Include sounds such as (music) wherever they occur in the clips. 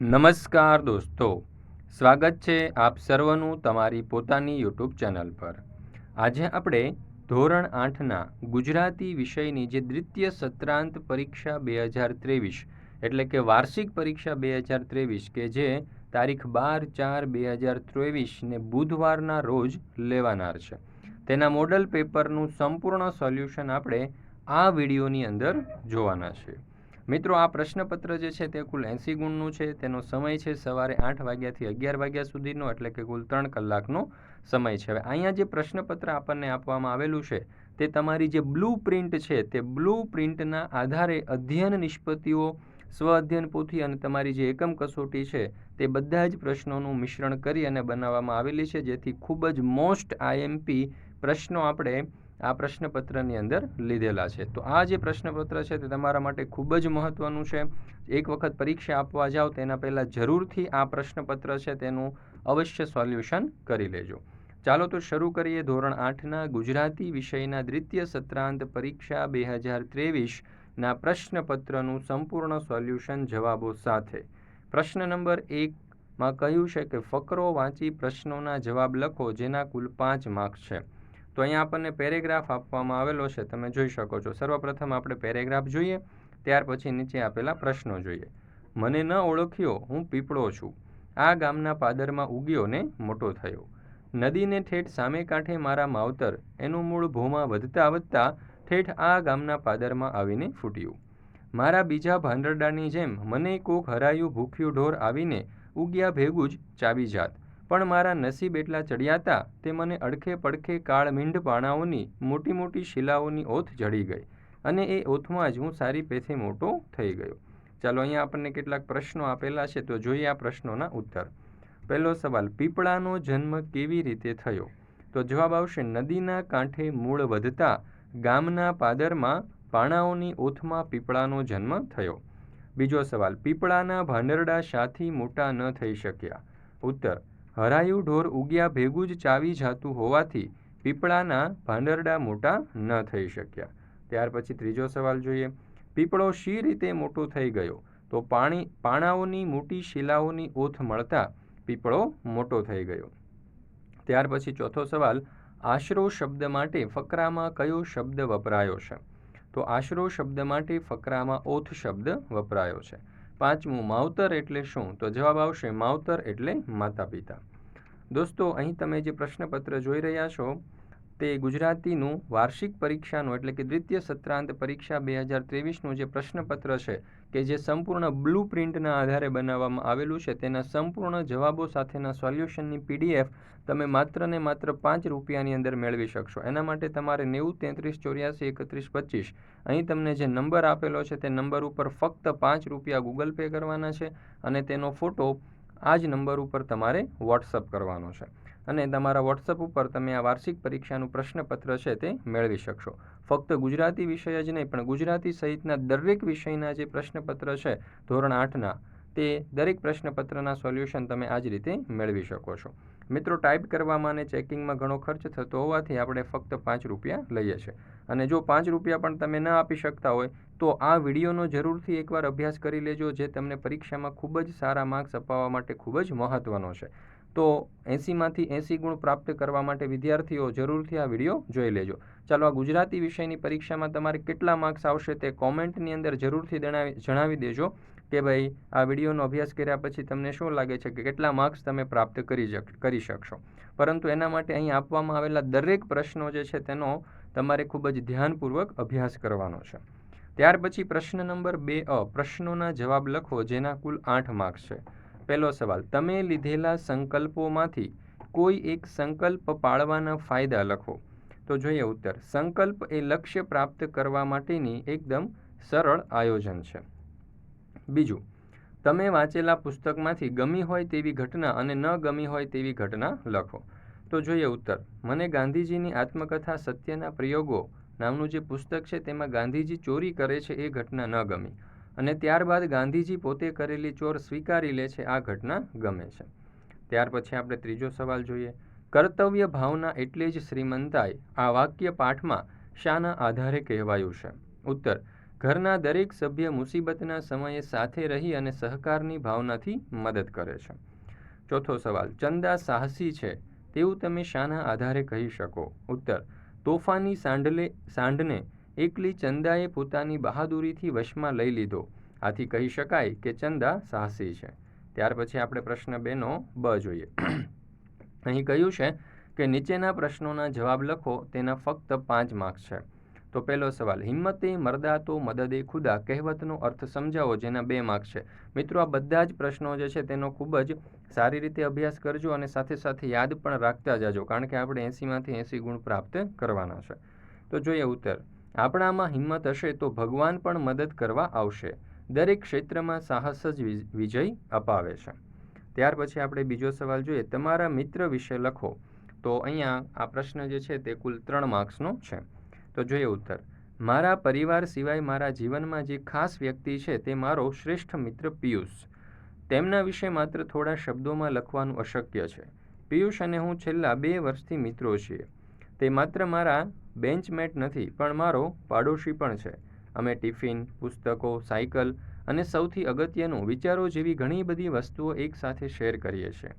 નમસ્કાર દોસ્તો, સ્વાગત છે આપ સર્વનું તમારી પોતાની યુટ્યુબ ચેનલ પર. આજે આપણે ધોરણ આઠના ગુજરાતી વિષયની જે દ્વિતીય સત્રાંત પરીક્ષા બે હજાર ત્રેવીસ, એટલે કે વાર્ષિક પરીક્ષા બે હજાર ત્રેવીસ, કે જે તારીખ બાર ચાર બે હજાર ત્રેવીસને બુધવારના રોજ લેવાનાર છે. તેના મોડલ પેપરનું સંપૂર્ણ સોલ્યુશન આપણે આ વિડીયોની અંદર જોવાના છે. મિત્રો, આ પ્રશ્નપત્ર જે છે તે કુલ એંસી ગુણનું છે. તેનો સમય છે સવારે આઠ વાગ્યાથી અગિયાર વાગ્યા સુધીનો, એટલે કે કુલ ત્રણ કલાકનો સમય છે. હવે અહીંયા જે પ્રશ્નપત્ર આપણને આપવામાં આવેલું છે, તે તમારી જે બ્લુ પ્રિન્ટ છે, તે બ્લુ પ્રિન્ટના આધારે અધ્યયન નિષ્પત્તિઓ, સ્વ અધ્યયન પોથી અને તમારી જે એકમ કસોટી છે, તે બધા જ પ્રશ્નોનું મિશ્રણ કરી અને બનાવવામાં આવેલી છે. જેથી ખૂબ જ મોસ્ટ આઈએમપી પ્રશ્નો આપણે આ પ્રશ્નપત્રની અંદર લીધેલા છે. તો આ જે પ્રશ્નપત્ર છે તે તમારા માટે ખૂબ જ મહત્ત્વનું છે. એક વખત પરીક્ષા આપવા જાઓ તેના પહેલાં જરૂરથી આ પ્રશ્નપત્ર છે તેનું અવશ્ય સોલ્યુશન કરી લેજો. ચાલો તો શરૂ કરીએ ધોરણ આઠના ગુજરાતી વિષયના દ્વિતીય સત્રાંત પરીક્ષા બે હજાર ત્રેવીસના પ્રશ્નપત્રનું સંપૂર્ણ સોલ્યુશન જવાબો સાથે. પ્રશ્ન નંબર એકમાં કહ્યું છે કે ફકરો વાંચી પ્રશ્નોના જવાબ લખો જેના કુલ પાંચ માર્ક્સ છે. તો અહીંયા આપણને પેરેગ્રાફ આપવામાં આવેલો છે, તમે જોઈ શકો છો. સર્વપ્રથમ આપણે પેરેગ્રાફ જોઈએ, ત્યાર પછી નીચે આપેલા પ્રશ્નો જોઈએ. મને ન ઓળખ્યો, હું પીપળો છું. આ ગામના પાદરમાં ઉગ્યો ને મોટો થયો. નદીને ઠેઠ સામે કાંઠે મારા માવતર, એનું મૂળ ભૂમાં વધતા વધતા ઠેઠ આ ગામના પાદરમાં આવીને ફૂટ્યું. મારા બીજા ભાંડરડાની જેમ મને કોક હરાયું ભૂખ્યું ઢોર આવીને ઉગ્યા ભેગું જ ચાવી જાત. પણ મારા નસીબ એટલા ચડિયાતા તે મને અડખે પડખે કાળ મીંઢ પાણાઓની મોટી મોટી શિલાઓની ઓથ જડી ગઈ અને એ ઓથમાં જ હું સારી પેથે મોટો થઈ ગયો. ચાલો અહીંયા આપણને કેટલાક પ્રશ્નો આપેલા છે તો જોઈએ આ પ્રશ્નોના ઉત્તર. પહેલો સવાલ, પીપળાનો જન્મ કેવી રીતે થયો? તો જવાબ આવશે, નદીના કાંઠે મૂળ વધતા ગામના પાદરમાં પાણાઓની ઓથમાં પીપળાનો જન્મ થયો. બીજો સવાલ, પીપળાના ભાંડરડા શાથી મોટા ન થઈ શક્યા? ઉત્તર હરાયું ઢોર ઉગ્યા ભેગું જ ચાવી જાતું હોવાથી પીપળાના ભાંડરડા મોટા ન થઈ શક્યા. ત્યાર પછી ત્રીજો સવાલ જોઈએ, પીપળો શી રીતે મોટો થઈ ગયો? તો પાણી, પાણાઓની મોટી શિલાઓની ઓથ મળતા પીપળો મોટો થઈ ગયો. ત્યાર પછી ચોથો સવાલ, આશરો શબ્દ માટે ફકરામાં કયો શબ્દ વપરાયો છે? તો આશરો શબ્દ માટે ફકરામાં ઓથ શબ્દ વપરાયો છે. પાંચમું, માવતર એટલે શું? તો જવાબ આવશે માવતર એટલે માતા પિતા દોસ્તો, અહીં તમે જે પ્રશ્નપત્ર જોઈ રહ્યા છો તે ગુજરાતીનું વાર્ષિક પરીક્ષાનું એટલે કે દ્વિતીય સત્રાંત પરીક્ષા બે હજાર ત્રેવીસનું જે પ્રશ્નપત્ર છે કે જે સંપૂર્ણ બ્લુ પ્રિન્ટના આધારે બનાવવામાં આવેલું છે, તેના સંપૂર્ણ જવાબો સાથેના સોલ્યુશનની પીડીએફ તમે માત્ર ને માત્ર પાંચ રૂપિયાની અંદર મેળવી શકશો. એના માટે તમારે નેવું તેત્રીસ ચોર્યાસી એકત્રીસ પચીસ. અહીં તમને જે નંબર આપેલો છે, તે નંબર ઉપર ફક્ત પાંચ રૂપિયા ગૂગલ પે કરવાના છે અને તેનો ફોટો આ જ નંબર ઉપર તમારે વોટ્સઅપ કરવાનો છે. અને તમારા વોટ્સઅપ ઉપર તમે આ વાર્ષિક પરીક્ષાનું પ્રશ્નપત્ર છે તે મેળવી શકશો. ફક્ત ગુજરાતી વિષય જ નહીં, પણ ગુજરાતી સહિતના દરેક વિષયના જે પ્રશ્નપત્ર છે, ધોરણ આઠના, તે દરેક પ્રશ્નપત્રના સોલ્યુશન તમે આ જ રીતે મેળવી શકો છો. મિત્રો, ટાઈપ કરવામાં અને ચેકિંગમાં ઘણો ખર્ચ થતો હોવાથી આપણે ફક્ત પાંચ રૂપિયા લઈએ છીએ. અને જો પાંચ રૂપિયા પણ તમે ન આપી શકતા હોય, તો આ વિડીયોનો જરૂરથી એકવાર અભ્યાસ કરી લેજો, જે તમને પરીક્ષામાં ખૂબ જ સારા માર્ક્સ અપાવવા માટે ખૂબ જ મહત્ત્વનો છે. તો એંસીમાંથી એંસી ગુણ પ્રાપ્ત કરવા માટે વિદ્યાર્થીઓ જરૂરથી આ વીડિયો જોઈ લેજો. ચાલો આ ગુજરાતી વિષયની પરીક્ષામાં તમારે કેટલા માર્ક્સ આવશે તે કોમેન્ટની અંદર જરૂરથી જણાવી દેજો કે ભાઈ આ વિડીયોનો અભ્યાસ કર્યા પછી તમને શું લાગે છે કે કેટલા માર્ક્સ તમે પ્રાપ્ત કરી કરી શકશો. પરંતુ એના માટે અહીં આપવામાં આવેલા દરેક પ્રશ્નો જે છે તેનો તમારે ખૂબ જ ધ્યાનપૂર્વક અભ્યાસ કરવાનો છે. ત્યાર પછી પ્રશ્ન નંબર બે અ, પ્રશ્નોના જવાબ લખો જેના કુલ આઠ માર્ક્સ છે. પહેલો સવાલ, તમે લીધેલા સંકલ્પોમાંથી કોઈ એક સંકલ્પ પાળવાના ફાયદા લખો. તો જોઈએ ઉત્તર, સંકલ્પ એ લક્ષ્ય પ્રાપ્ત કરવા માટેની એકદમ સરળ આયોજન છે. બીજું, તમે વાંચેલા પુસ્તકમાંથી ગમી હોય તેવી ઘટના અને ન ગમી હોય તેવી ઘટના લખો. તો જોઈએ ઉત્તર, મને ગાંધીજીની આત્મકથા સત્યના પ્રયોગો નામનું જે પુસ્તક છે તેમાં ગાંધીજી ચોરી કરે છે એ ઘટના ન ગમી. અને ત્યારબાદ ગાંધીજી પોતે કરેલી ચોર સ્વીકારી લે છે. આ ઘટના ગમે છે. ત્યાર પછી આપણે ત્રીજો સવાલ જોઈએ. કર્તવ્ય ભાવના એટલે જ શ્રીમંતાઈ આ વાક્ય પાઠમાં શાના આધારે કહેવાયું છે. ઉત્તર. ઘરના દરેક સભ્ય મુસીબતના સમયે સાથે રહી અને સહકારની ભાવનાથી મદદ કરે છે. ચોથો સવાલ. ચંદા સાહસી છે. તેવું તમે શાના આધારે કહી શકો. ઉત્તર. તોફાની સાંડલે સાંઢને એકલી ચંદાએ પોતાની બહાદુરીથી વશમાં લઈ લીધો. આથી કહી શકાય કે ચંદા સાહસી છે. ત્યાર પછી આપણે પ્રશ્ન બેનો બ જોઈએ. (clears throat) અહીં કહ્યું છે કે નીચેના પ્રશ્નોના જવાબ લખો, તેના ફક્ત પાંચ માર્ક્સ છે. તો પહેલો સવાલ, હિંમતે મરદા તો મદદે ખુદા કહેવતનો અર્થ સમજાવો, જેના બે માર્ક્સ છે. મિત્રો, આ બધા જ પ્રશ્નો જે છે તેનો ખૂબ જ સારી રીતે અભ્યાસ કરજો અને સાથે સાથે યાદ પણ રાખતા જાજો, કારણ કે આપણે એંસીમાંથી એંસી ગુણ પ્રાપ્ત કરવાના છે. તો જોઈએ ઉત્તર. આપણામાં હિંમત હશે તો ભગવાન પણ મદદ કરવા આવશે. દરેક ક્ષેત્રમાં સાહસ જ વિજય અપાવે છે. ત્યાર પછી આપણે બીજો સવાલ જોઈએ. તમારા મિત્ર વિશે લખો. તો અહીંયા આ પ્રશ્ન જે છે તે કુલ ત્રણ માર્ક્સનો છે. તો જોઈએ ઉત્તર. મારા પરિવાર સિવાય મારા જીવનમાં જે ખાસ વ્યક્તિ છે તે મારો શ્રેષ્ઠ મિત્ર પિયુષ. તેમના વિશે માત્ર થોડા શબ્દોમાં લખવાનું અશક્ય છે. પિયુષ અને હું છેલ્લા બે વર્ષથી મિત્રો છીએ. તે માત્ર મારા બેન્ચમેટ નથી, પણ મારો પાડોશી પણ છે. અમે ટિફિન, પુસ્તકો, સાયકલ અને સૌથી અગત્યનું, વિચારો જેવી ઘણી બધી વસ્તુઓ એકસાથે શેર કરીએ છીએ.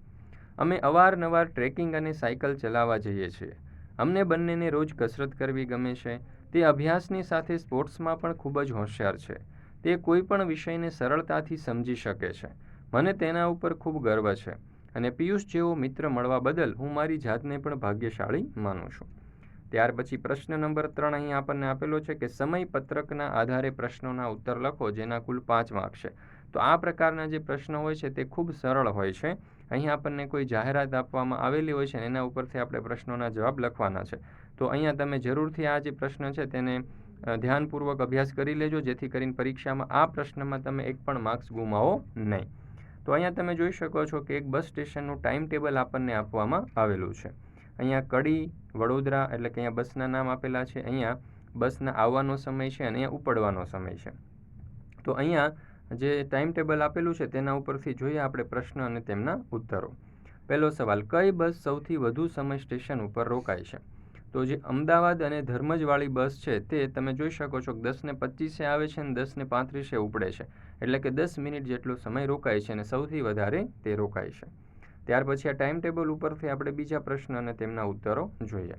અમે અવારનવાર ટ્રેકિંગ અને સાયકલ ચલાવવા જઈએ છીએ. અમને બંનેને રોજ કસરત કરવી ગમે છે. તે અભ્યાસની સાથે સ્પોર્ટ્સમાં પણ ખૂબ જ હોશિયાર છે. તે કોઈ પણ વિષયને સરળતાથી સમજી શકે છે. મને તેના ઉપર ખૂબ ગર્વ છે. અને પિયુષ જેવો મિત્ર મળવા બદલ હું મારી જાતને પણ ભાગ્યશાળી માનું છું. ત્યાર પછી પ્રશ્ન નંબર ત્રણ અહીં આપણને આપેલો છે કે સમય પત્રકના આધારે પ્રશ્નોના ઉત્તર લખો, જેના કુલ પાંચ માર્ક છે. તો આ પ્રકારના જે પ્રશ્નો હોય છે તે ખૂબ સરળ હોય છે. અહીં આપણને કોઈ જાહેરાત આપવામાં આવેલી હોય છે એના ઉપરથી આપણે પ્રશ્નોના જવાબ લખવાના છે. તો અહીંયા તમે જરૂરથી આ જે પ્રશ્ન છે તેને ધ્યાનપૂર્વક અભ્યાસ કરી લેજો, જેથી કરીને પરીક્ષામાં આ પ્રશ્નમાં તમે એક પણ માર્ક્સ ગુમાવો નહીં. તો અહીંયા તમે જોઈ શકો છો કે એક બસ સ્ટેશનનું ટાઈમ ટેબલ આપણને આપવામાં આવેલું છે. અહીંયા કડી, વડોદરા એટલે કે અહીંયા બસના નામ આપેલા છે. અહીંયા બસના આવવાનો સમય છે અને અહીંયા ઉપડવાનો સમય છે. તો અહીંયા જે ટાઈમ ટેબલ આપેલું છે તેના ઉપરથી જોઈએ આપણે પ્રશ્ન અને તેમના ઉત્તરો. પહેલો સવાલ, કઈ બસ સૌથી વધુ સમય સ્ટેશન ઉપર રોકાય છે? તો જે અમદાવાદ અને ધર્મજવાળી બસ છે તે તમે જોઈ શકો છો કે દસને પચીસે આવે છે અને દસને પાંત્રીસે ઉપડે છે. એટલે કે દસ મિનિટ જેટલો સમય રોકાય છે અને સૌથી વધારે તે રોકાય છે. ત્યાર પછી આ ટાઈમ ટેબલ ઉપરથી આપણે બીજા પ્રશ્ન અને તેમના ઉત્તરો જોઈએ.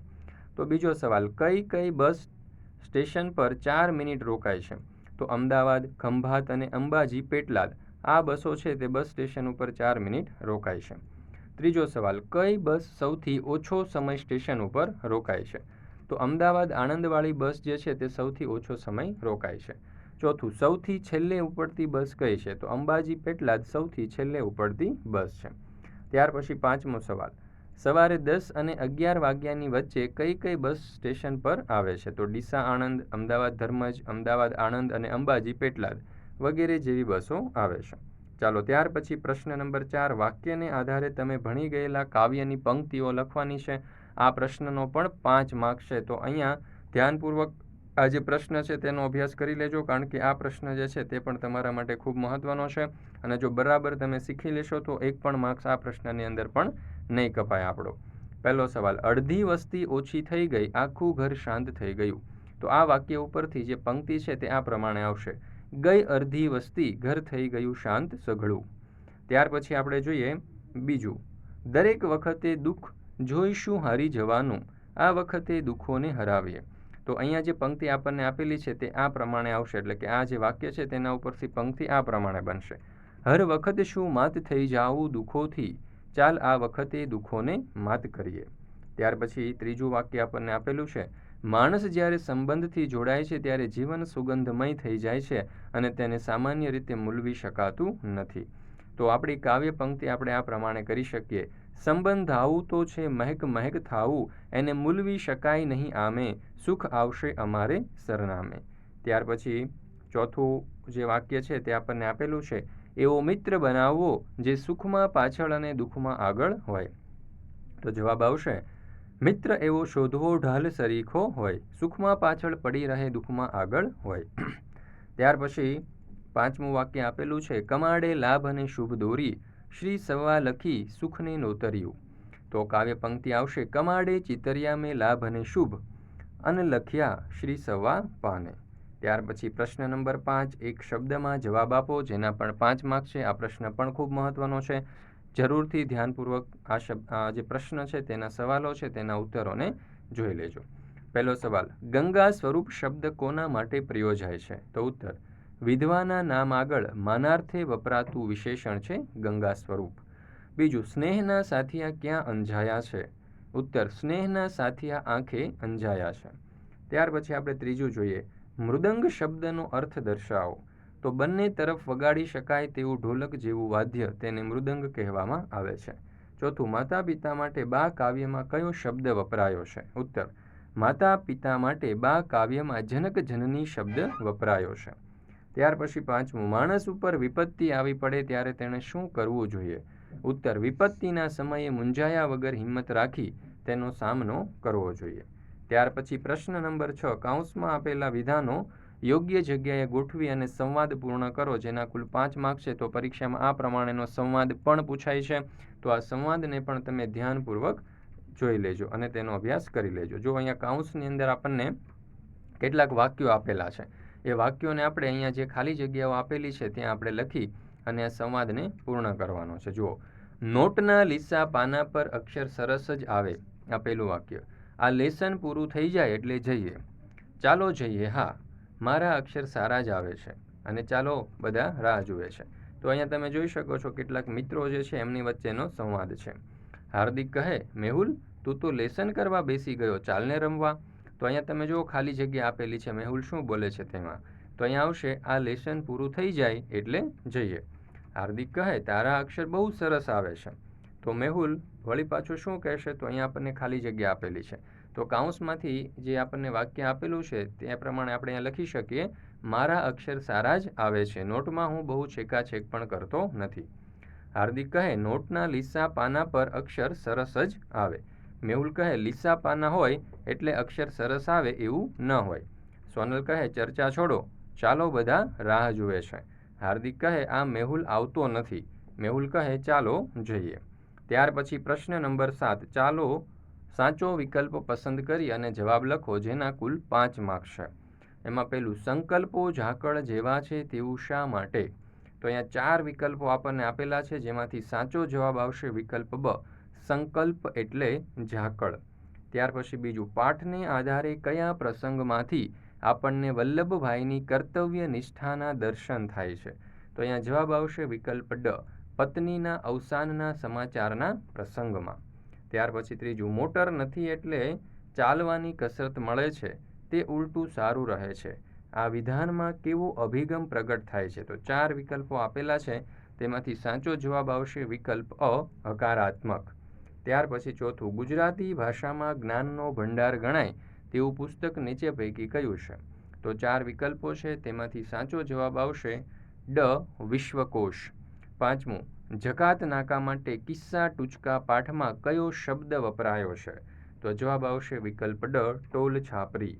તો બીજો સવાલ, કઈ કઈ બસ સ્ટેશન પર ચાર મિનિટ રોકાય છે? તો અમદાવાદ, ખંભાત અને અંબાજી, પેટલાદ. આ બસો છે તે બસ સ્ટેશન ઉપર ચાર મિનિટ રોકાય છે. ત્રીજો સવાલ, કઈ બસ સૌથી ઓછો સમય સ્ટેશન ઉપર રોકાય છે? તો અમદાવાદ આણંદવાળી બસ જે છે તે સૌથી ઓછો સમય રોકાય છે. ચોથું, સૌથી છેલ્લે ઉપડતી બસ કઈ છે? તો અંબાજી પેટલાદ સૌથી છેલ્લે ઉપડતી બસ છે. ત્યાર પછી પાંચમો સવાલ, સવારે દસ અને અગિયાર વાગ્યાની વચ્ચે કઈ કઈ બસ સ્ટેશન પર આવે છે? તો ડીસા આણંદ, અમદાવાદ ધર્મજ, અમદાવાદ આણંદ અને અંબાજી પેટલાદ વગેરે જેવી બસો આવે છે. ચાલો ત્યાર પછી પ્રશ્ન નંબર ચાર, વાક્યને આધારે તમે ભણી ગયેલા કાવ્યની પંક્તિઓ લખવાની છે. આ પ્રશ્નનો પણ પાંચ માર્ક છે. તો અહીંયા ધ્યાનપૂર્વક આ જે પ્રશ્ન છે તેનો અભ્યાસ કરી લેજો, કારણ કે આ પ્રશ્ન જે છે તે પણ તમારા માટે ખૂબ મહત્ત્વનો છે. અને જો બરાબર તમે શીખી લેશો, તો એક પણ માર્ક્સ આ પ્રશ્નની અંદર પણ નહીં કપાય આપણો. પહેલો સવાલ, અડધી વસ્તી ઓછી થઈ ગઈ, આખું ઘર શાંત થઈ ગયું. તો આ વાક્ય ઉપરથી જે પંક્તિ છે તે આ પ્રમાણે આવશે. ગઈ અર્ધી વસ્તી ઘર થઈ ગયું શાંત, સઘળું. ત્યાર પછી આપણે જોઈએ બીજું. દરેક વખતે દુઃખ જોઈશું હારી જવાનું. આ વખતે દુઃખોને હરાવીએ. તો અહીંયા જે પંક્તિ આપણને આપેલી છે તે આ પ્રમાણે આવશે. એટલે કે આ જે વાક્ય છે તેના ઉપરથી પંક્તિ આ પ્રમાણે બનશે. હર વખત શું માત થઈ જાવું દુઃખોથી? ચાલ આ વખતે દુઃખોને માત કરીએ. ત્યાર પછી ત્રીજું વાક્ય આપણને આપેલું છે. માણસ જ્યારે સંબંધથી જોડાય છે ત્યારે જીવન સુગંધમય થઈ જાય છે અને તેને સામાન્ય રીતે મૂલવી શકાતું નથી. તો આપણી કાવ્ય પંક્તિ આપણે આ પ્રમાણે કરી શકીએ. સંબંધ આવું તો છે, મહેક મહેક થાવું, એને મૂલવી શકાય નહીં આમે, સુખ આવશે અમારે સરનામે. ત્યાર પછી ચોથું જે વાક્ય છે તે આપણને આપેલું છે, એવો મિત્ર બનાવવો જે સુખમાં પાછળ અને દુઃખમાં આગળ હોય. તો જવાબ આવશે મિત્ર એવો શોધવો ઢાલ સરીખો હોય. સુખમાં પાછળ પડી રહે, દુઃખમાં આગળ હોય. (clears throat) ત્યાર પછી પાંચમું વાક્ય આપેલું છે, કમાડે લાભ અને શુભ દોરી, શ્રી સવા લખી સુખને નોતર્યું. તો કાવ્ય પંક્તિ આવશે, કમાડે ચિતરિયા મેં લાભ અને શુભ, અને લખ્યા શ્રી સવા પાને. ત્યાર પછી પ્રશ્ન નંબર પાંચ, એક શબ્દમાં જવાબ આપો, જેના પણ પાંચ માર્ક છે, આ પ્રશ્ન પણ ખૂબ મહત્ત્વનો છે. જરૂરથી ધ્યાનપૂર્વક આ શબ્દ જે પ્રશ્ન છે, તેના સવાલો છે, તેના ઉત્તરોને જોઈ લેજો. પહેલો સવાલ, ગંગા સ્વરૂપ શબ્દ કોના માટે પ્રયોજાય છે? તો ઉત્તર વિધવાના નામ આગળ માનાર્થે વપરાતું વિશેષણ છે ગંગા સ્વરૂપ. બીજું, સ્નેહના સાથિયા ક્યાં અંજાયા છે? ઉત્તર, સ્નેહના સાથિયા આંખે અંજાયા છે. ત્યાર પછી આપણે ત્રીજું જોઈએ, મૃદંગ શબ્દનો અર્થ દર્શાવો. તો બંને તરફ વગાડી શકાય તેવું ઢોલક જેવું વાદ્ય તેને મૃદંગ કહેવામાં આવે છે. ચોથું માતા પિતા માટે બા કાવ્યમાં કયો શબ્દ વપરાયો છે? ઉત્તર માતા પિતા માટે બા કાવ્યમાં જનક જનની શબ્દ વપરાયો છે. ત્યાર પછી પાંચમું, માણસ ઉપર વિપત્તિ આવી પડે ત્યારે તેણે શું કરવું જોઈએ? ઉત્તર, વિપત્તિના સમયે મૂંઝાયા વગર હિંમત રાખી તેનો સામનો કરવો જોઈએ. ત્યાર પછી પ્રશ્ન નંબર છ, કાઉન્સમાં આપેલા વિધાનો યોગ્ય જગ્યાએ ગોઠવી અને સંવાદ પૂર્ણ કરો. જેના કુલ પાંચ માર્ક છે, તો પરીક્ષામાં આ પ્રમાણેનો સંવાદ પણ પૂછાય છે. તો આ સંવાદને પણ તમે ધ્યાનપૂર્વક જોઈ લેજો અને તેનો અભ્યાસ કરી લેજો. જો અહીંયા કાઉન્સની અંદર આપણને કેટલાક વાક્યો આપેલા છે, એ વાક્યોને આપણે અહીંયા જે ખાલી જગ્યાઓ આપેલી છે, ત્યાં આપણે લખી અને આ સંવાદને પૂર્ણ કરવાનો છે. જુઓ, નોટના લીસા પાના પર અક્ષર સરસ જ આવે આ પહેલું વાક્ય. આ લેસન પૂરું થઈ જાય એટલે જઈએ. ચાલો જઈએ, હા. મારા અક્ષર સારા જ આવે છે અને ચાલો બધા રાહ જુએ છે. તો અહીંયા તમે જોઈ શકો છો કેટલાક મિત્રો જે છે એમની વચ્ચેનો સંવાદ છે. હાર્દિક કહે, મેહુલ, તું તો લેસન કરવા બેસી ગયો, ચાલને રમવા. તો અહીંયા તમે જુઓ ખાલી જગ્યા આપેલી છે, મેહુલ શું બોલે છે તેમાં? તો અહીંયા આવશે, આ લેસન પૂરું થઈ જાય એટલે જઈએ. હાર્દિક કહે, તારા અક્ષર બહુ સરસ આવે છે. તો મેહુલ વળી પાછું શું કહેશે? તો અહીંયા આપણને ખાલી જગ્યા આપેલી છે. તો કાઉન્સમાંથી જે આપણને વાક્ય આપેલું છે તે પ્રમાણે આપણે અહીંયા લખી શકીએ, મારા અક્ષર સારા જ આવે છે. નોટમાં હું બહુ છેકાછેક પણ કરતો નથી. હાર્દિક કહે, નોટના લીસા પાના પર અક્ષર સરસ જ આવે. મેહુલ કહે, લીસા પાના હોય એટલે અક્ષર સરસ આવે એવું ન હોય. સોનલ કહે, ચર્ચા છોડો. ચાલો બધા રાહ જુએ છે. હાર્દિક કહે, આ મેહુલ આવતો નથી. મેહુલ કહે, ચાલો જઈએ. ત્યાર પછી પ્રશ્ન નંબર સાત, ચાલો સાચો વિકલ્પ પસંદ કરી અને જવાબ લખો, જેના કુલ પાંચ માર્ક્સ છે. એમાં પહેલું, સંકલ્પો ઝાકળ જેવા છે તેવું શા માટે? તો અહીંયા ચાર વિકલ્પો આપણને આપેલા છે, જેમાંથી સાચો જવાબ આવશે વિકલ્પ બ, સંકલ્પ એટલે ઝાકળ. ત્યાર પછી બીજું, પાઠને આધારે કયા પ્રસંગમાંથી આપણને વલ્લભભાઈની કર્તવ્ય નિષ્ઠાના દર્શન થાય છે? તો અહીંયા જવાબ આવશે વિકલ્પ ડ, પત્નીના અવસાનના સમાચારના પ્રસંગમાં. ત્યાર પછી ત્રીજું, મોટર નથી એટલે ચાલવાની કસરત મળે છે, તે ઉલટું સારું રહે છે. આ વિધાનમાં કેવો અભિગમ પ્રગટ થાય છે? તો ચાર વિકલ્પો આપેલા છે, તેમાંથી સાચો જવાબ આવશે વિકલ્પ અ, હકારાત્મક. ત્યાર પછી ચોથું, ગુજરાતી ભાષામાં જ્ઞાનનો ભંડાર ગણાય, તેવું પુસ્તક નીચે પૈકી કયું છે? તો ચાર વિકલ્પો છે, તેમાંથી સાચો જવાબ આવશે ડ, વિશ્વકોશ. પાંચમું જકાત નાકા માટે કિસ્સા ટૂચકા પાઠમાં કયો શબ્દ વપરાયો છે? તો જવાબ આવશે વિકલ્પ ડ, ટોલ છાપરી.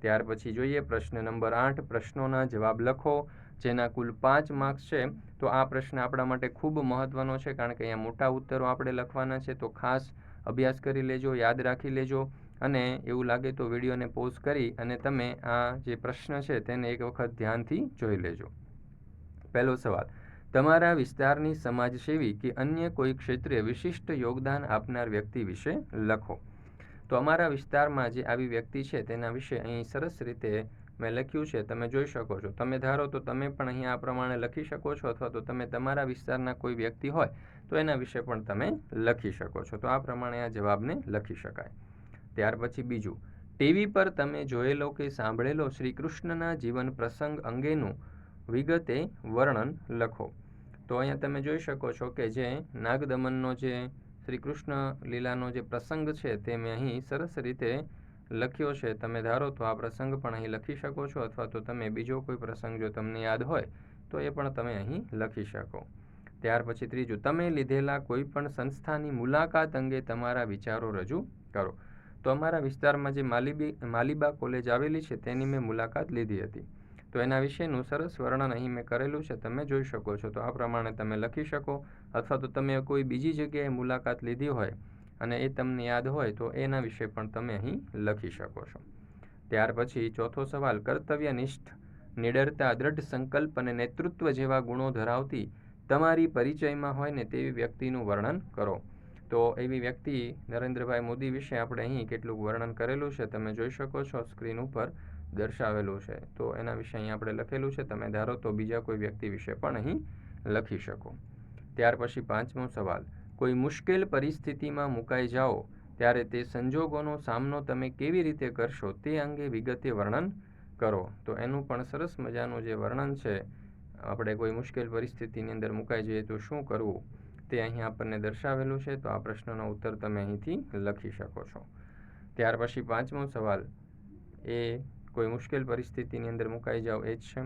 ત્યાર પછી જોઈએ પ્રશ્ન નંબર આઠ, પ્રશ્નોના જવાબ લખો. જેના કુલ પાંચ માર્ક્સ છે, તો આ પ્રશ્ન આપણા માટે ખૂબ મહત્ત્વનો છે, કારણ કે અહીંયા મોટા ઉત્તરો આપણે લખવાના છે, તો ખાસ અભ્યાસ કરી લેજો, યાદ રાખી લેજો, અને એવું લાગે તો વિડીયોને પોઝ કરી અને તમે આ જે પ્રશ્ન છે, તેને એક વખત ધ્યાનથી જોઈ લેજો. પહેલો સવાલ તમારા વિસ્તારની સમાજસેવી કે અન્ય કોઈ ક્ષેત્રે વિશિષ્ટ યોગદાન આપનાર વ્યક્તિ વિશે લખો. તો અમારા વિસ્તારમાં જે આવી વ્યક્તિ છે તેના વિશે અહીં સરસ રીતે મેં લખ્યું છે, તમે જોઈ શકો છો. તમે ધારો તો તમે પણ અહીં આ પ્રમાણે લખી શકો છો અથવા તો તમે તમારા વિસ્તારના કોઈ વ્યક્તિ હોય તો એના વિશે પણ તમે લખી શકો છો. તો આ પ્રમાણે આ જવાબને લખી શકાય. ત્યાર પછી બીજું, ટીવી પર તમે જોયેલો કે સાંભળેલો શ્રી કૃષ્ણના જીવન પ્રસંગ અંગેનું વિગતે વર્ણન લખો. તો અહીંયા તમે જોઈ શકો છો કે જે નાગદમનનો જે શ્રી કૃષ્ણ લીલાનો જે પ્રસંગ છે તે મેં અહીં સરસ રીતે લખ્યો છે. તમે ધારો તો આ પ્રસંગ પણ અહીં લખી શકો છો અથવા તો તમે બીજો કોઈ પ્રસંગ જો તમને યાદ હોય તો એ પણ તમે અહીં લખી શકો. ત્યાર પછી ત્રીજું, તમે લીધેલા કોઈ પણ સંસ્થાની મુલાકાત અંગે તમારા વિચારો રજૂ કરો. તો અમારા વિસ્તારમાં જે માલીબી, માલીબા કોલેજ આવેલી છે તેની મેં મુલાકાત લીધી હતી. તો એના વિશેનું સરસ વર્ણન અહીં મેં કરેલું છે, તમે જોઈ શકો છો. તો આ પ્રમાણે તમે લખી શકો, અથવા તો તમે કોઈ બીજી જગ્યાએ મુલાકાત લીધી હોય અને એ તમને યાદ હોય, તો એના વિશે પણ તમે અહીં લખી શકો છો. ત્યાર પછી ચોથો સવાલ, કર્તવ્યનિષ્ઠ, નિડરતા, દ્રઢ સંકલ્પ અને નેતૃત્વ જેવા ગુણો ધરાવતી તમારી પરિચયમાં હોય ને તેવી વ્યક્તિનું વર્ણન કરો. તો એવી વ્યક્તિ નરેન્દ્રભાઈ મોદી વિશે આપણે અહીં કેટલું વર્ણન કરેલું છે, તમે જોઈ શકો છો સ્ક્રીન ઉપર. દર્શાવેલું છે. તો એના વિશે અહીં આપણે લખેલું છે. તમે ધારો તો બીજા કોઈ વ્યક્તિ વિશે પણ અહીં લખી શકો. ત્યાર પછી પાંચમો સવાલ. કોઈ મુશ્કેલ પરિસ્થિતિમાં મુકાઈ જાઓ, ત્યારે તે સંજોગોનો સામનો તમે કેવી રીતે કરશો તે અંગે વિગતે વર્ણન કરો. તો એનું પણ સરસ મજાનું જે વર્ણન છે, આપણે કોઈ મુશ્કેલ પરિસ્થિતિની અંદર મુકાઈ જઈએ તો શું કરવું તે અહીં આપણને દર્શાવેલું છે. તો આ પ્રશ્નનો ઉત્તર તમે અહીંથી લખી શકો છો. ત્યાર પછી પાંચમો સવાલ. એ કોઈ મુશ્કેલ પરિસ્થિતિની અંદર મુકાઈ જાઓ એ જ છે.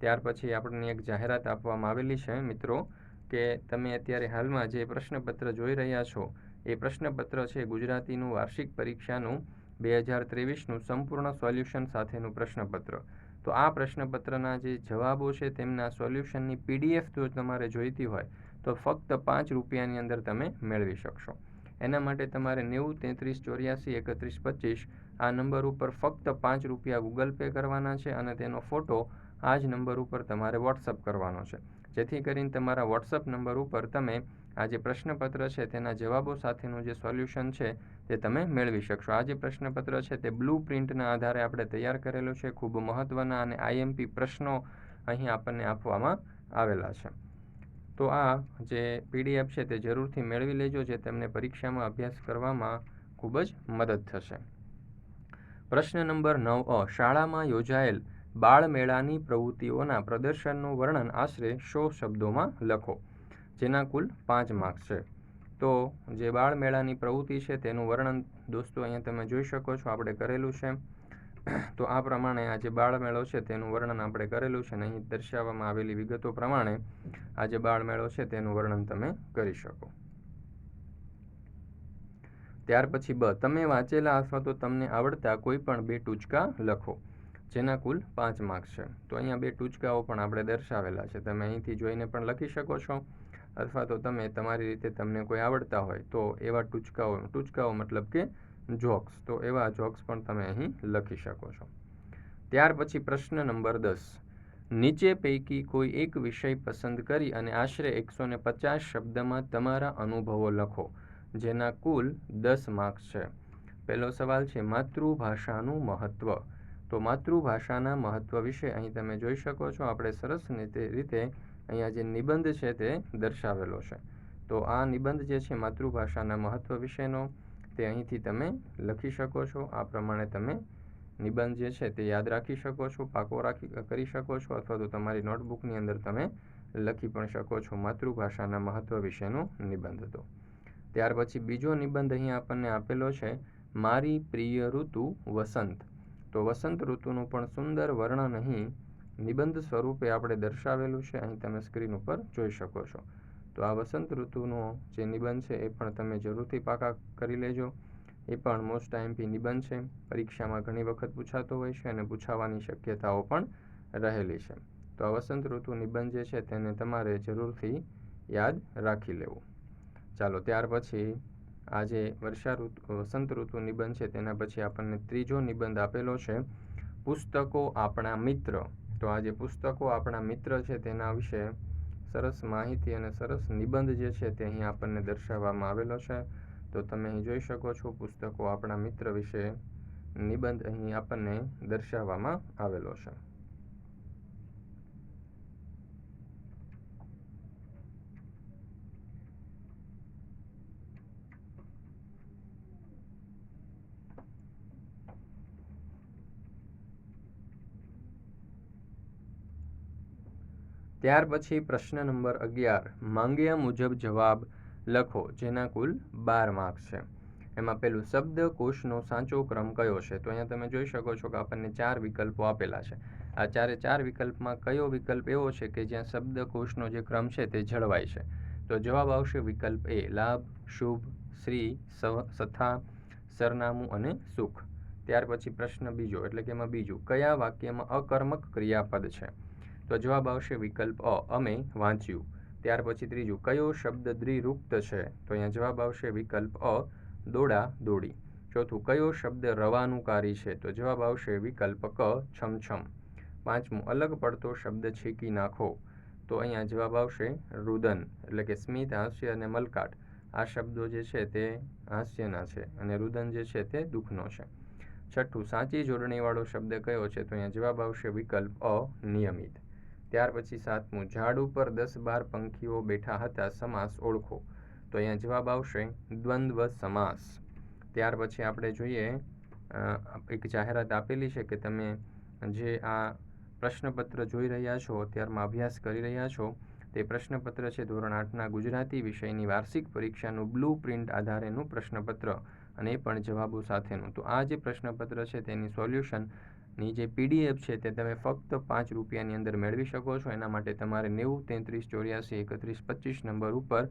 ત્યાર પછી આપણને એક જાહેરાત આપવામાં આવેલી છે, મિત્રો, કે તમે અત્યારે હાલમાં જે પ્રશ્નપત્ર જોઈ રહ્યા છો, એ પ્રશ્નપત્ર છે ગુજરાતીનું વાર્ષિક પરીક્ષાનું બે હજાર ત્રેવીસનું સંપૂર્ણ સોલ્યુશન સાથેનું પ્રશ્નપત્ર. તો આ પ્રશ્નપત્રના જે જવાબો છે તેમના સોલ્યુશનની પીડીએફ જો તમારે જોઈતી હોય, તો ફક્ત પાંચ રૂપિયાની અંદર તમે મેળવી શકશો. એના માટે તમારે નેવું તેત્રીસ ચોર્યાસી એકત્રીસ પચીસ આ નંબર ઉપર ફક્ત પાંચ રૂપિયા ગૂગલ પે કરવાના છે અને તેનો ફોટો આ જ નંબર ઉપર તમારે વોટ્સઅપ કરવાનો છે. જેથી કરીને તમારા વોટ્સઅપ નંબર ઉપર તમે આ જે પ્રશ્નપત્ર છે તેના જવાબો સાથેનું જે સોલ્યુશન છે તે તમે મેળવી શકશો. આ જે પ્રશ્નપત્ર છે તે બ્લુ પ્રિન્ટના આધારે આપણે તૈયાર કરેલું છે. ખૂબ મહત્ત્વના અને આઈએમપી પ્રશ્નો અહીં આપણને આપવામાં આવેલા છે. તો આ જે પીડીએફ છે તે જરૂરથી મેળવી લેજો, જે તમને પરીક્ષામાં અભ્યાસ કરવામાં ખૂબ જ મદદ થશે. પ્રશ્ન નંબર નવ અ. શાળામાં યોજાયેલ બાળમેળાની પ્રવૃત્તિઓના પ્રદર્શનનું વર્ણન આશરે સો શબ્દોમાં લખો, જેના કુલ પાંચ માર્ક્સ છે. તો જે બાળમેળાની પ્રવૃત્તિ છે તેનું વર્ણન દોસ્તો અહીંયા તમે જોઈ શકો છો, આપણે કરેલું છે. તો આ પ્રમાણે આ જે બાળમેળો છે તેનું વર્ણન આપણે કરેલું છે અને અહીં દર્શાવવામાં આવેલી વિગતો પ્રમાણે આ જે બાળમેળો છે તેનું વર્ણન તમે કરી શકો. ત્યાર પછી બ, તમે વાંચેલા અથવા તો તમને આવડતા કોઈ પણ બે ટૂચકા લખો, જેના કુલ પાંચ માર્ક્સ છે. તો અહીંયા બે ટૂચકાઓ પણ આપણે દર્શાવેલા છે. તમે અહીંથી જોઈને પણ લખી શકો છો. અથવા તો તમે તમારી રીતે તમને કોઈ આવડતા હોય, તો એવા ટૂચકાઓ ટૂચકાઓ મતલબ કે જોક્સ, તો એવા જોક્સ પણ તમે અહીં લખી શકો છો. ત્યાર પછી પ્રશ્ન નંબર દસ. નીચે પૈકી કોઈ એક વિષય પસંદ કરી અને આશરે એકસો પચાસ શબ્દમાં તમારા અનુભવો લખો. જેના કુલ દસ માર્ક્સ છે. પહેલો સવાલ છે, માતૃભાષાનું મહત્ત્વ તો માતૃભાષાના મહત્ત્વ વિશે અહીં તમે જોઈ શકો છો, આપણે સરસ રીતે અહીંયા જે નિબંધ છે તે દર્શાવેલો છે. તો આ નિબંધ જે છે, માતૃભાષાના મહત્ત્વ વિશેનો, તે અહીંથી તમે લખી શકો છો. આ પ્રમાણે તમે નિબંધ જે છે તે યાદ રાખી શકો છો, પાકો રાખી, કરી શકો છો, અથવા તો તમારી નોટબુકની અંદર તમે લખી પણ શકો છો માતૃભાષાના મહત્ત્વ વિશેનો નિબંધ તો. ત્યાર પછી બીજો નિબંધ અહીં આપણને આપેલો છે, મારી પ્રિય ઋતુ વસંત. તો વસંત ઋતુનું પણ સુંદર વર્ણન અહીં નિબંધ સ્વરૂપે આપણે દર્શાવેલું છે, અહીં તમે સ્ક્રીન ઉપર જોઈ શકો છો. તો આ વસંત ઋતુનો જે નિબંધ છે, એ પણ તમે જરૂરથી પાકા કરી લેજો. એ પણ મોસ્ટ ટાઈમથી નિબંધ છે. પરીક્ષામાં ઘણી વખત પૂછાતો હોય છે અને પૂછાવાની શક્યતાઓ પણ રહેલી છે. તો આ વસંત ઋતુ નિબંધ જે છે, તેને તમારે જરૂરથી યાદ રાખી લેવું. ચાલો ત્યાર પછી આ જે વર્ષા ઋતુ વસંત ઋતુ નિબંધ છે તેના પછી આપણને ત્રીજો નિબંધ આપેલો છે, પુસ્તકો આપણા મિત્ર. તો આ જે પુસ્તકો આપણા મિત્ર છે તેના વિશે સરસ માહિતી અને સરસ નિબંધ જે છે તે અહીં આપણને દર્શાવવામાં આવેલો છે. તો તમે અહીં જોઈ શકો છો પુસ્તકો આપણા મિત્ર વિશે નિબંધ અહીં આપણને દર્શાવવામાં આવેલો છે. ત્યાર પછી પ્રશ્ન નંબર અગિયાર. માંગ્યા મુજબ જવાબ લખો, જેના કુલ બાર માર્ક્સ છે. એમાં પેલું શબ્દકોશનો સાચો ક્રમ કયો છે? તો અહીંયા તમે જોઈ શકો છો કે આપણને ચાર વિકલ્પો આપેલા છે. આ ચારે ચાર વિકલ્પમાં કયો વિકલ્પ એવો છે કે જ્યાં શબ્દકોશનો જે ક્રમ છે તે જળવાય છે? તો જવાબ આવશે વિકલ્પ એ, લાભ, શુભ, શ્રી સથા, સરનામું અને સુખ. ત્યાર પછી પ્રશ્ન બીજો, એટલે કે એમાં બીજું, કયા વાક્યમાં અકર્મક ક્રિયાપદ છે? તો જવાબ આવશે વિકલ્પ અ, અમે વાંચ્યું. ત્યાર પછી ત્રીજું, કયો શબ્દ દ્વિરુક્ત છે? તો અહીંયા જવાબ આવશે વિકલ્પ અ, દોડા, દોડી. ચોથું, કયો શબ્દ રવાનુકારી છે? તો જવાબ આવશે વિકલ્પ ક, છમછમ. પાંચમું, અલગ પડતો શબ્દ છીકી નાખો. તો અહીંયા જવાબ આવશે રુદન, એટલે કે સ્મિત, હાસ્ય અને મલકાટ. આ શબ્દો જે છે તે હાસ્યના છે અને રુદન જે છે તે દુઃખનો છે. છઠ્ઠું, સાચી જોડણીવાળો શબ્દ કયો છે? તો અહીંયા જવાબ આવશે વિકલ્પ અ, નિયમિત. ત્યાર પછી સાતમું, ઝાડ ઉપર દસ બાર પંખીઓ બેઠા હતા, સમાસ ઓળખો. તો અહીંયા જવાબ આવશે, દ્વંદ્વ સમાસ. ત્યાર પછી આપણે જોઈએ એક જાહેરાત આપેલી છે કે તમે જે આ પ્રશ્નપત્ર જોઈ રહ્યા છો, અત્યારમાં અભ્યાસ કરી રહ્યા છો, તે પ્રશ્નપત્ર છે ધોરણ આઠના ગુજરાતી વિષયની વાર્ષિક પરીક્ષાનું બ્લુ પ્રિન્ટ આધારેનું પ્રશ્નપત્ર અને એ પણ જવાબો સાથેનું. તો આ જે પ્રશ્નપત્ર છે તેની સોલ્યુશનની જે પીડીએફ છે તે તમે ફક્ત પાંચ રૂપિયાની અંદર મેળવી શકો છો. એના માટે તમારે નેવું તેત્રીસ ચોર્યાસી એકત્રીસ પચીસ નંબર ઉપર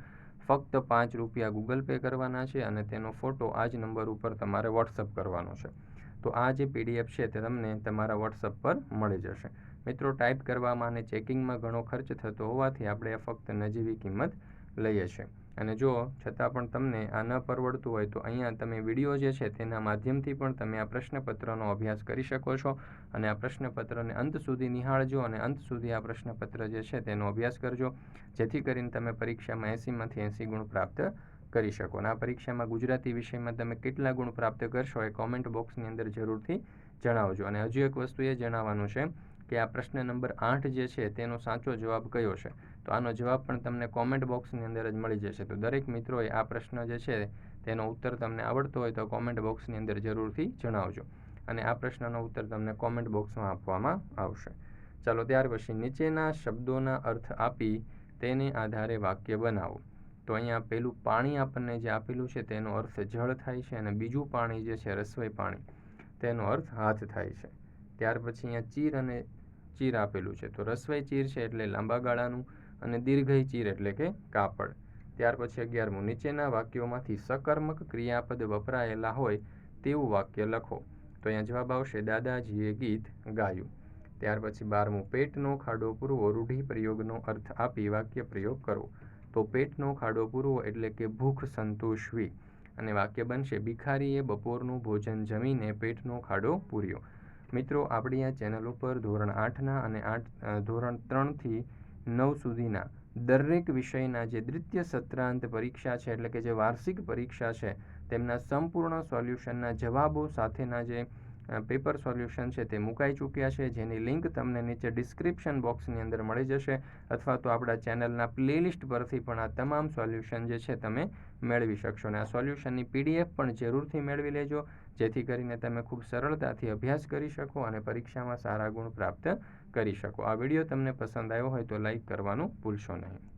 ફક્ત પાંચ રૂપિયા ગૂગલ પે કરવાના છે અને તેનો ફોટો આ જ નંબર ઉપર તમારે વોટ્સઅપ કરવાનો છે. તો આ જે પીડીએફ છે તે તમને તમારા વોટ્સઅપ પર મળી જશે. મિત્રો ટાઈપ કરવામાં અને ચેકિંગમાં ઘણો ખર્ચ થતો હોવાથી આપણે ફક્ત નજીવી કિંમત લઈએ છીએ. અને જો છતાં પણ તમને આ ન પરવડતું હોય તો અહીંયા તમે વીડિયો જે છે તેના માધ્યમથી પણ તમે આ પ્રશ્નપત્રનો અભ્યાસ કરી શકો છો અને આ પ્રશ્નપત્રને અંત સુધી નિહાળજો અને અંત સુધી આ પ્રશ્નપત્ર જે છે તેનો અભ્યાસ કરજો. જેથી કરીને તમે પરીક્ષામાં એંસીમાંથી એંસી ગુણ પ્રાપ્ત કરી શકો. અને આ પરીક્ષામાં ગુજરાતી વિષયમાં તમે કેટલા ગુણ પ્રાપ્ત કરશો એ કોમેન્ટ બોક્સની અંદર જરૂરથી જણાવજો. અને હજુ એક વસ્તુ એ જણાવવાનું છે કે આ પ્રશ્ન નંબર આઠ જે છે તેનો સાચો જવાબ કયો છે? તો આનો જવાબ પણ તમને કોમેન્ટ બોક્સની અંદર જ મળી જશે. તો દરેક મિત્રોએ આ પ્રશ્ન જે છે તેનો ઉત્તર તમને આવડતો હોય તો કોમેન્ટ બોક્સની અંદર જરૂરથી જણાવજો. અને આ પ્રશ્નનો ઉત્તર તમને કોમેન્ટ બોક્સમાં આપવામાં આવશે. ચાલો ત્યાર પછી નીચેના શબ્દોના અર્થ આપી તેને આધારે વાક્ય બનાવો. તો અહીંયા પેલું પાણી આપણને જે આપેલું છે તેનો અર્થ જળ થાય છે અને બીજું પાણી જે છે રસોઈ પાણી. તેનો અર્થ હાથ થાય છે. ત્યાર પછી અહીંયા ચીર અને ચીર આપેલું છે. તો રસવાઈ ચીર છે એટલે લાંબા ગાળાનું અને દીર્ઘઈ ચીર એટલે કે કાપડ. ત્યાર પછી અગિયારમું, નીચેના વાક્યોમાંથી સકર્મક ક્રિયાપદ વપરાયેલા હોય તેવું વાક્ય લખો. તો અહીંયા જવાબ આવશે, દાદાજીએ ગીત ગાયું. ત્યાર પછી બારમું, પેટનો ખાડો પૂરવો રૂઢિપ્રયોગનો અર્થ આપી વાક્ય પ્રયોગ કરવો તો પેટનો ખાડો પૂરવો એટલે કે ભૂખ સંતોષવી. અને વાક્ય બનશે, ભિખારીએ બપોરનું ભોજન જમીને પેટનો ખાડો પૂર્યો. મિત્રો, આપણી આ ચેનલ ઉપર ધોરણ આઠના અને આઠ ધોરણ ત્રણથી નવ સુધીના દરેક વિષયના જે દ્વિતીય સત્રાંત પરીક્ષા છે, એટલે કે જે વાર્ષિક પરીક્ષા છે, તેમના સંપૂર્ણ સોલ્યુશનના જવાબો સાથેના જે પેપર સોલ્યુશન છે તે મુકાઈ ચૂક્યા છે. જેની લિંક તમને નીચે ડિસ્ક્રિપ્શન બોક્સની અંદર મળી જશે, અથવા તો આપણા ચેનલના પ્લેલિસ્ટ પરથી પણ આ તમામ સોલ્યુશન જે છે, તમે મેળવી શકશો. અને આ સોલ્યુશનની પીડીએફ પણ જરૂરથી મેળવી લેજો. જેથી કરીને તમે ખૂબ સરળતાથી અભ્યાસ કરી શકો અને પરીક્ષામાં સારા ગુણ પ્રાપ્ત કરી શકો. આ વીડિયો તમને પસંદ આવ્યો હોય તો લાઈક કરવાનું ભૂલશો નહીં.